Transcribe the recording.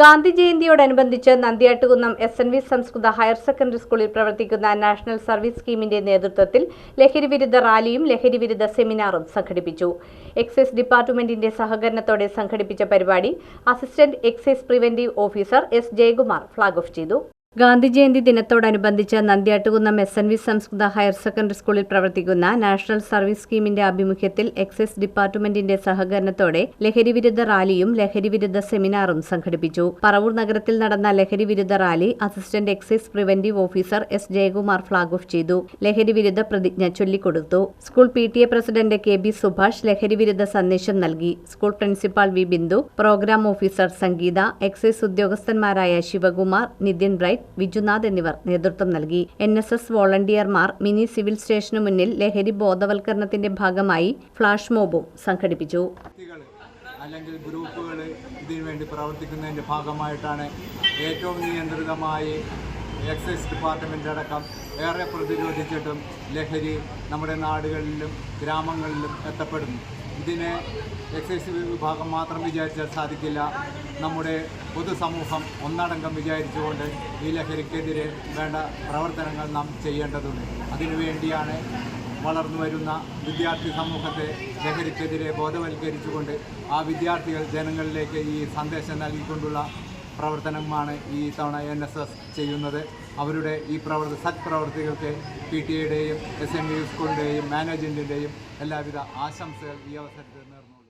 ഗാന്ധി ജയന്തിയോടനുബന്ധിച്ച് Nandiyattukunnam S N V സംസ്കൃത higher secondary സ്കൂളിൽ പ്രവർത്തിക്കുന്ന നാഷണൽ സർവീസ് സ്കീമിന്റെ നേതൃത്വത്തിൽ ലഹരിവിരുദ്ധ റാലിയും ലഹരിവിരുദ്ധ സെമിനാറും സംഘടിപ്പിച്ചു. എക്സൈസ് ഡിപ്പാർട്ട്മെന്റിന്റെ സഹകരണത്തോടെ സംഘടിപ്പിച്ച പരിപാടി assistant excise preventive officer S Jayakumar flag off ചെയ്തു. ഗാന്ധി ജയന്തി ദിനത്തോടനുബന്ധിച്ച് നന്ദ്യാട്ടുകുന്നം എസ് എൻ വി സംസ്കൃത ഹയർ സെക്കൻഡറി സ്കൂളിൽ പ്രവർത്തിക്കുന്ന നാഷണൽ സർവീസ് സ്കീമിന്റെ ആഭിമുഖ്യത്തിൽ എക്സൈസ് ഡിപ്പാർട്ട്മെന്റിന്റെ സഹകരണത്തോടെ ലഹരിവിരുദ്ധ റാലിയും ലഹരിവിരുദ്ധ സെമിനാറും സംഘടിപ്പിച്ചു. പറവൂർ നഗരത്തിൽ നടന്ന ലഹരിവിരുദ്ധ rally assistant excise preventive officer S Jayakumar flag off ചെയ്തു. ലഹരിവിരുദ്ധ പ്രതിജ്ഞ ചൊല്ലിക്കൊടുത്തു. School P T A president K B Subhash ലഹരിവിരുദ്ധ സന്ദേശം നൽകി. School principal V Bindu programme officer Sangeetha excise ഉദ്യോഗസ്ഥന്മാരായ Sivakumar Nithin bright Vijunath എന്നിവർ നേതൃത്വം നൽകി. എൻ എസ് എസ് വോളണ്ടിയർമാർ മിനി സിവിൽ സ്റ്റേഷനു മുന്നിൽ ലഹരി ബോധവൽക്കരണത്തിന്റെ ഭാഗമായി ഫ്ളാഷ് മോബും സംഘടിപ്പിച്ചു. അല്ലെങ്കിൽ ഗ്രൂപ്പുകൾ ഇതിനു വേണ്ടി പ്രവർത്തിക്കുന്നതിന്റെ ഭാഗമായിട്ടാണ് ഏറ്റവും നിയന്ത്രിതമായി എക്സൈസ് ഡിപ്പാർട്ട്മെന്റ് അടക്കം ഏറെ പ്രതിരോധിച്ചിട്ടും ലഹരി നമ്മുടെ നാടുകളിലും ഗ്രാമങ്ങളിലും എത്തപ്പെടുന്നു ഇതിനെ എക്സൈസ് വിഭാഗം മാത്രം വിചാരിച്ചാൽ സാധിക്കില്ല. നമ്മുടെ പൊതുസമൂഹം ഒന്നടങ്കം വിചാരിച്ചുകൊണ്ട് ഈ ലഹരിക്കെതിരെ വേണ്ട പ്രവർത്തനങ്ങൾ നാം ചെയ്യേണ്ടതുണ്ട്. അതിനുവേണ്ടിയാണ് വളർന്നു വരുന്ന വിദ്യാർത്ഥി സമൂഹത്തെ ലഹരിക്കെതിരെ ബോധവൽക്കരിച്ചുകൊണ്ട് ആ വിദ്യാർത്ഥികൾ ജനങ്ങളിലേക്ക് ഈ സന്ദേശം നൽകിക്കൊണ്ടുള്ള പ്രവർത്തനമാണ് ഈ തവണ എൻ എസ് എസ് ചെയ്യുന്നത്. അവരുടെ ഈ പ്രവർത്തി സത്പ്രവർത്തികൾക്ക് പി ടി എയുടെയും എസ് എം യു സ്കൂളിന്റെയും മാനേജ്മെന്റിന്റെയും എല്ലാവിധ ആശംസകൾ ഈ അവസരത്തിൽ നേർന്നു